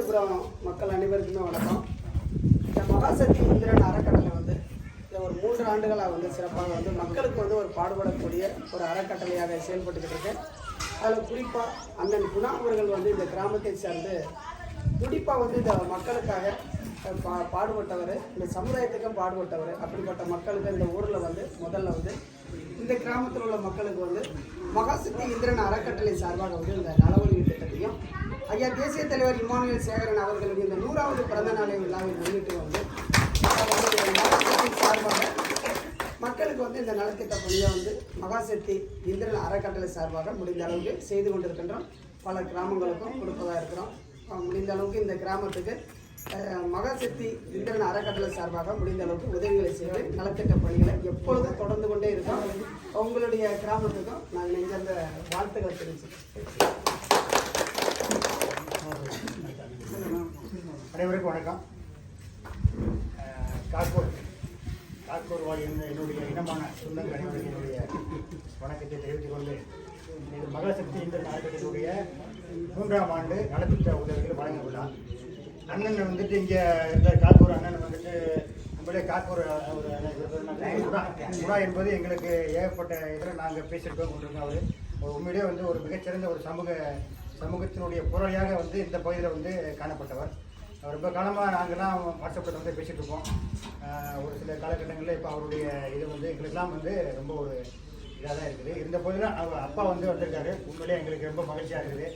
காஞ்சிபுரம் மக்கள் அனைவருக்குமே வணக்கம். இந்த மகாசக்தி இந்திரன் அறக்கட்டளை வந்து இந்த ஒரு மூன்று ஆண்டுகளாக வந்து சிறப்பாக வந்து மக்களுக்கு வந்து ஒரு பாடுபடக்கூடிய ஒரு அறக்கட்டளையாக செயல்பட்டுக்கிட்டு இருக்கு. அதில் குறிப்பாக அண்ணன் குணா அவர்கள் வந்து இந்த கிராமத்தை சேர்ந்து துடிப்பாக வந்து இந்த மக்களுக்காக பா பாடுபட்டவர் இந்த சமுதாயத்துக்கும் பாடுபட்டவர் அப்படிப்பட்ட மக்களுக்கு இந்த ஊரில் வந்து முதல்ல வந்து இந்த கிராமத்தில் உள்ள மக்களுக்கு வந்து மகாசக்தி இந்திரன் அறக்கட்டளை சார்பாக வந்து இந்த நலவழி திட்டத்தையும் ஐயா தேசிய தலைவர் இமானுவேல் சேகரன் அவர்களுக்கு இந்த நூறாவது பிறந்த நாளை விழாவை முன்னிட்டு வந்து சார்பாக மக்களுக்கு வந்து இந்த நலத்திட்ட பணியை வந்து மகாசக்தி இந்திரன் அறக்கட்டளை சார்பாக முடிந்த அளவுக்கு செய்து கொண்டிருக்கின்றோம். பல கிராமங்களுக்கும் கொடுப்பதாக இருக்கிறோம். முடிந்த அளவுக்கு இந்த கிராமத்துக்கு மகாசக்தி இந்திரன் அறக்கட்டளை சார்பாக முடிந்த அளவுக்கு உதவிகளை செய்து நலத்திட்ட பணிகளை எப்பொழுதும் தொடர்ந்து கொண்டே இருக்கோம். உங்களுடைய கிராமத்துக்கும் நான் நெஞ்சந்த வாழ்த்துக்களை தெரிவிச்சுக்கிறேன். அனைவருக்கும் வணக்கம். அஹ், காக்கூர் காக்கூர் வாழி என்னுடைய இனமான சொந்தங்கள் அனைவருக்கும் என்னுடைய வணக்கத்தை தெரிவித்துக் கொண்டு இது மகாசக்தி இந்த நாயகத்தினுடைய மூன்றாம் ஆண்டு நலத்திட்ட உதவிகள் வழங்க விழா அண்ணன் வந்துட்டு இங்கே இருந்த காக்கூர் அண்ணன் வந்துட்டு நம்மளே காக்கூர் ஒரு அண்ணன் என்பது எங்களுக்கு ஏகப்பட்ட இதில் நாங்கள் பேசியிருக்கோம் கொண்டிருக்கோம் அவர். உண்மையிலே வந்து ஒரு மிகச்சிறந்த ஒரு சமூக சமூகத்தினுடைய புரளியாக வந்து இந்த பகுதியில் வந்து காணப்பட்டவர். ரொம்ப காலமாக நாங்கள்லாம் வாட்ஸ்அப்பில் வந்து பேசிகிட்டு இருக்கோம். ஒரு சில காலகட்டங்களில் இப்போ அவருடைய இது வந்து எங்களுக்கெல்லாம் வந்து ரொம்ப ஒரு இதாக தான் இருக்குது. இருந்த போதிலும் அவர் அப்பா வந்து வந்திருக்காரு. உண்மையிலே எங்களுக்கு ரொம்ப மகிழ்ச்சியாக இருக்குது.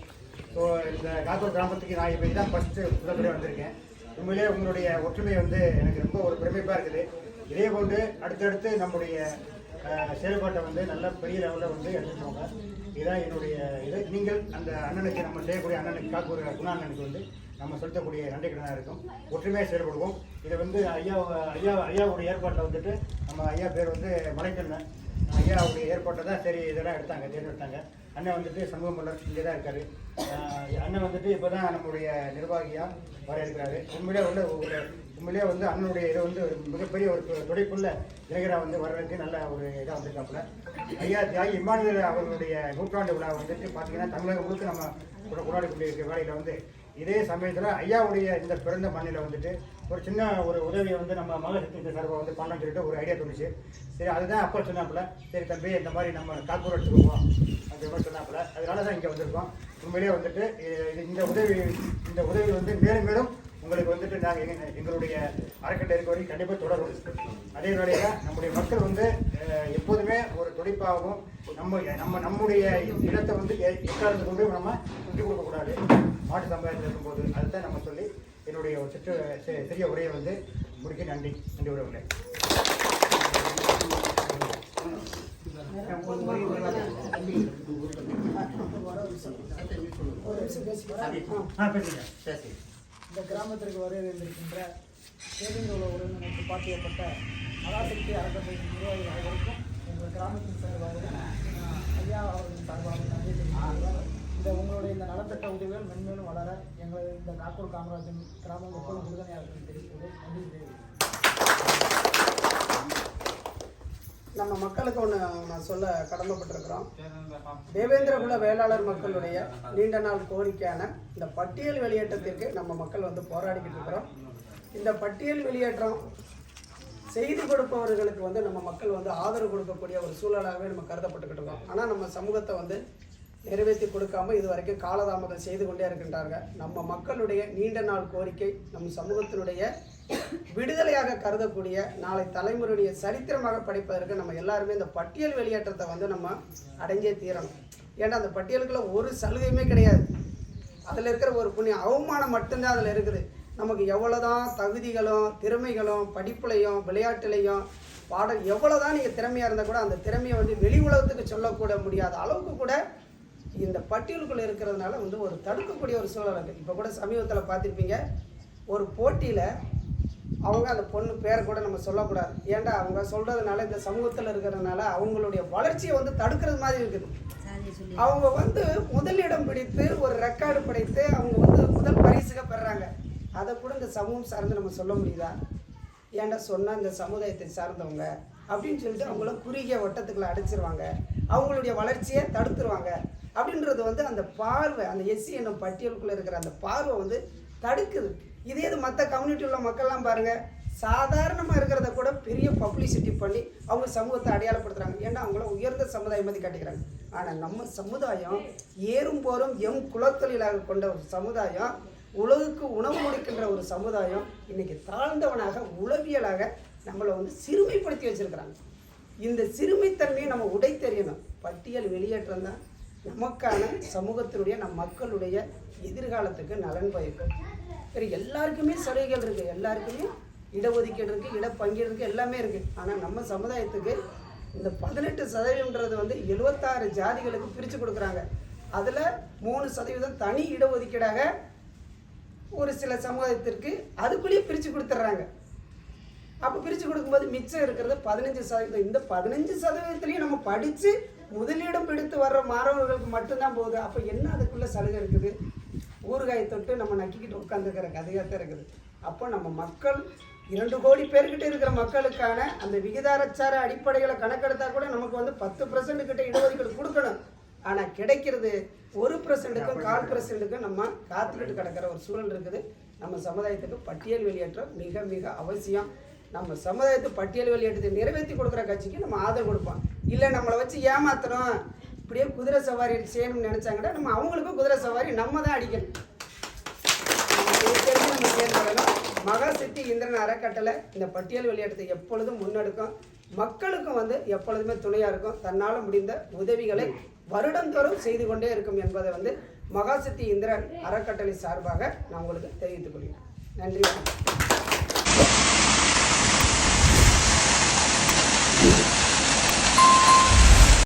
ஸோ இந்த காத்தூர் கிராமத்துக்கு நான் இப்போ தான் ஃபஸ்ட்டு முதல்முறையாக வந்திருக்கேன். உண்மையிலே உங்களுடைய ஒற்றுமை வந்து எனக்கு ரொம்ப ஒரு பிரமிப்பாக இருக்குது. இதே போன்று அடுத்தடுத்து நம்முடைய செயல்பாட்டை வந்து நல்ல பெரிய லெவலில் வந்து எடுத்துக்கோங்க. இதுதான் என்னுடைய இது. நீங்கள் அந்த அண்ணனுக்கு நம்ம செய்யக்கூடிய அண்ணனுக்கு காக்கூர் குணா அண்ணனுக்கு வந்து நம்ம செலுத்தக்கூடிய நன்றி கடனாக இருக்கும். ஒற்றுமையாக செயல்படுவோம் இதை வந்து ஐயா ஐயா ஐயாவுடைய ஏற்பாட்டில் வந்துட்டு நம்ம ஐயா பேர் வந்து மலைக்கண்ணன். ஐயாவுடைய ஏற்பாட்டை தான் சரி இதெல்லாம் எடுத்தாங்க தேர்ந்தெடுத்தாங்க. அண்ணன் வந்துட்டு சமூக மலர் இங்கே தான் இருக்காரு. அண்ணன் வந்துட்டு இப்போ தான் நம்மளுடைய நிர்வாகியாக வர இருக்கிறாரு உண்மையிலே வந்து ஒரு உண்மையிலேயே வந்து அண்ணனுடைய இது வந்து ஒரு மிகப்பெரிய ஒரு துடைப்புள்ள இளைஞராக வந்து வர்றதுக்கு நல்ல ஒரு இதாக வந்திருக்காப்புல. ஐயா தியாகி இம்மானுவேல் அவர்களுடைய நூற்றாண்டு விழா வந்துட்டு பார்த்தீங்கன்னா தமிழகம் முழுக்க நம்ம கூட கொண்டாடி கொண்டிருக்கிற வேலையில் வந்து இதே சமயத்தில் ஐயாவுடைய இந்த பிறந்த மண்ணில் வந்துட்டு ஒரு சின்ன ஒரு உதவியை வந்து நம்ம மகசக்தி இந்த சார்பாக வந்து பண்ணணும்னு சொல்லிட்டு ஒரு ஐடியா தோணுச்சு. சரி அதுதான் அப்போ சொன்னாப்புல. சரி தம்பி இந்த மாதிரி நம்ம காக்கூர் எடுத்துக்குவோம் அந்த மாதிரி சொன்னாப்புல. அதனால தான் இங்கே வந்திருக்கோம். உண்மையிலேயே வந்துட்டு இது இந்த உதவி இந்த உதவி வந்து மேலும் மேலும் உங்களுக்கு வந்துட்டு நாங்கள் எங்க எங்களுடைய அறக்கட்டளை இருக்க வரைக்கும் கண்டிப்பாக தொடரும். அதே வேளையில் நம்முடைய மக்கள் வந்து எப்போதுமே ஒரு துடிப்பாகவும் நம்ம நம்ம நம்முடைய இடத்தை வந்து எக்காரணத்தை கொண்டு நம்ம விட்டு கொடுக்கக்கூடாது மாட்டு சமுதாயத்தில் இருக்கும்போது அதுதான் நம்ம சொல்லி என்னுடைய ஒரு சிற்று சிறிய உரையை வந்து முடிக்க நன்றி. நன்றி உறவுகளே. பேசுங்க பேசி இந்த கிராமத்திற்கு வரவேந்திருக்கின்ற தேவேந்திர உறவினருக்கு பாட்டியப்பட்ட மகாசக்தி அறக்கட்டளை நிர்வாகிகள் அனைவருக்கும் எங்கள் கிராமத்தின் சார்பாகவும் ஐயா அவர்களின் சார்பாகவும் நன்றி தெரிவித்துக் இந்த உங்களுடைய இந்த நலத்திட்ட உதவிகள் மென்மேலும் வளர எங்கள் இந்த காக்கூர் காமராஜன் கிராமம் மக்கள் உறுதுணையாக தெரிவித்தது நன்றி தெரிவித்துக் நம்ம மக்களுக்கு ஒன்று நான் சொல்ல கடமைப்பட்டிருக்கிறோம். தேவேந்திரகுல வேளாளர் மக்களுடைய நீண்ட நாள் கோரிக்கையான இந்த பட்டியல் வெளியேற்றத்திற்கு நம்ம மக்கள் வந்து போராடிக்கிட்டு இருக்கிறோம். இந்த பட்டியல் வெளியேற்றம் செய்து கொடுப்பவர்களுக்கு வந்து நம்ம மக்கள் வந்து ஆதரவு கொடுக்கக்கூடிய ஒரு சூழலாகவே நம்ம கருதப்பட்டுக்கிட்டு இருக்கோம். ஆனால் நம்ம சமூகத்தை வந்து நிறைவேற்றி கொடுக்காம இது வரைக்கும் காலதாமதம் செய்து கொண்டே இருக்கின்றாங்க நம்ம மக்களுடைய நீண்ட நாள் கோரிக்கை நம் சமூகத்தினுடைய விடுதலையாக கருதக்கூடிய நாளை தலைமுறையுடைய சரித்திரமாக படிப்பதற்கு நம்ம எல்லாருமே இந்த பட்டியல் வெளியேற்றத்தை வந்து நம்ம அடைஞ்சே தீரணும். ஏன்னா அந்த பட்டியலுக்குள்ள ஒரு சலுகையுமே கிடையாது. அதில் இருக்கிற ஒரு புண்ணியம் அவமானம் மட்டும்தான் அதில் இருக்குது. நமக்கு எவ்வளோதான் தகுதிகளும் திறமைகளும் படிப்புலையும் விளையாட்டுலையும் பாடம் எவ்வளோதான் நீங்கள் திறமையாக இருந்தால் கூட அந்த திறமையை வந்து வெளி உலகத்துக்கு சொல்லக்கூட முடியாத அளவுக்கு கூட இந்த பட்டியலுக்குள்ளே இருக்கிறதுனால வந்து ஒரு தடுக்கக்கூடிய ஒரு சூழல் இருக்குது இப்போ கூட சமீபத்தில் பார்த்துருப்பீங்க ஒரு போட்டியில் அவங்க அந்த பொண்ணு பேரை கூட நம்ம சொல்லக்கூடாது. ஏன்டா அவங்க சொல்கிறதுனால இந்த சமூகத்தில் இருக்கிறதுனால அவங்களுடைய வளர்ச்சியை வந்து தடுக்கிறது மாதிரி இருக்குது. அவங்க வந்து முதலிடம் பிடித்து ஒரு ரெக்கார்டு படைத்து அவங்க வந்து முதல் பரிசுக பெறுறாங்க அதை கூட இந்த சமூகம் சார்ந்து நம்ம சொல்ல முடியுதா ஏன்டா சொன்னால் இந்த சமுதாயத்தை சார்ந்தவங்க அப்படின்னு சொல்லிட்டு அவங்கள குறுகிய வட்டத்துக்குள்ள அடைச்சிருவாங்க. அவங்களுடைய வளர்ச்சியை தடுத்துருவாங்க. அப்படின்றது வந்து அந்த பார்வை அந்த எஸ்சி என்னும் பட்டியலுக்குள்ளே இருக்கிற அந்த பார்வை வந்து தடுக்குது. இதே இது மற்ற கம்யூனிட்டி உள்ள மக்கள்லாம் பாருங்கள் சாதாரணமாக இருக்கிறத கூட பெரிய பப்ளிசிட்டி பண்ணி அவங்க சமூகத்தை அடையாளப்படுத்துகிறாங்க ஏன்னா அவங்கள உயர்ந்த சமுதாயம் மாதிரி காட்டிக்கிறாங்க. ஆனால் நம்ம சமுதாயம் ஏறும் போரும் எம் குலத்தொழிலாக கொண்ட ஒரு சமுதாயம் உலகுக்கு உணவு கொடுக்கின்ற ஒரு சமுதாயம் இன்னைக்கு தாழ்ந்தவனாக உளவியலாக நம்மளை வந்து சிறுமைப்படுத்தி வச்சிருக்கிறாங்க. இந்த சிறுமைத்தன்மையை நம்ம உடை தெரியணும் பட்டியல் வெளியேற்றம் தான் நமக்கான சமூகத்தினுடைய நம் மக்களுடைய எதிர்காலத்துக்கு நலன் பயக்கும். வேறு எல்லாருக்குமே சலுகைகள் இருக்குது எல்லாருக்குமே இடஒதுக்கீடு இருக்குது இடப்பங்கீடு இருக்குது எல்லாமே இருக்குது ஆனால் நம்ம சமுதாயத்துக்கு இந்த பதினெட்டு சதவீதம்ன்றது வந்து எழுபத்தாறு ஜாதிகளுக்கு பிரித்து கொடுக்குறாங்க. அதில் மூணு சதவீதம் தனி இடஒதுக்கீடாக ஒரு சில சமுதாயத்திற்கு அதுக்குள்ளேயே பிரித்து கொடுத்துட்றாங்க அப்போ பிரித்து கொடுக்கும்போது மிச்சம் இருக்கிறது பதினஞ்சு சதவீதம். இந்த பதினஞ்சு சதவீதத்துலேயும் நம்ம படித்து முதலிடம் பிடித்து வர்ற மாணவர்களுக்கு மட்டும்தான் போகுது. அப்போ என்ன அதுக்குள்ளே சலுகை இருக்குது? ஊறுகாயை தொட்டு நம்ம நக்கிக்கிட்டு உட்காந்துக்கிற கதையாக தான் இருக்குது. அப்போ நம்ம மக்கள் இரண்டு கோடி பேர்கிட்ட இருக்கிற மக்களுக்கான அந்த விகிதாரச்சார அடிப்படைகளை கணக்கெடுத்தா கூட நமக்கு வந்து பத்து பர்சன்ட் கிட்ட இடஒதுக்கீடு கொடுக்கணும். ஆனால் கிடைக்கிறது ஒரு பர்சன்ட்டுக்கும் கால் பர்சன்ட்டுக்கும் நம்ம காத்துக்கிட்டு கிடக்கிற ஒரு சூழல் இருக்குது. நம்ம சமுதாயத்துக்கு பட்டியல் வெளியேற்றம் மிக மிக அவசியம். நம்ம சமுதாயத்து பட்டியல் வெளியேற்றத்தை நிறைவேற்றி கொடுக்குற கட்சிக்கு நம்ம ஆதரவு கொடுப்போம். இல்லை நம்மளை வச்சு ஏமாத்துறோம் இப்படியே குதிரை சவாரி செய்யணும்னு நினச்சாங்கன்னா நம்ம அவங்களுக்கும் குதிரை சவாரி நம்ம தான் அடிக்கணும் நம்ம ஜெயிக்கிறது நம்ம மகாசக்தி இந்திரன் அறக்கட்டளை இந்த பட்டியல் விளையாட்டத்தை எப்பொழுதும் முன்னெடுக்கும். மக்களுக்கும் வந்து எப்பொழுதுமே துணையாக இருக்கும். தன்னால் முடிந்த உதவிகளை வருடந்தோறும் செய்து கொண்டே இருக்கும் என்பதை வந்து மகாசக்தி இந்திரன் அறக்கட்டளை சார்பாக நான் உங்களுக்கு தெரிவித்துக் கொள்கிறேன். நன்றி வணக்கம்.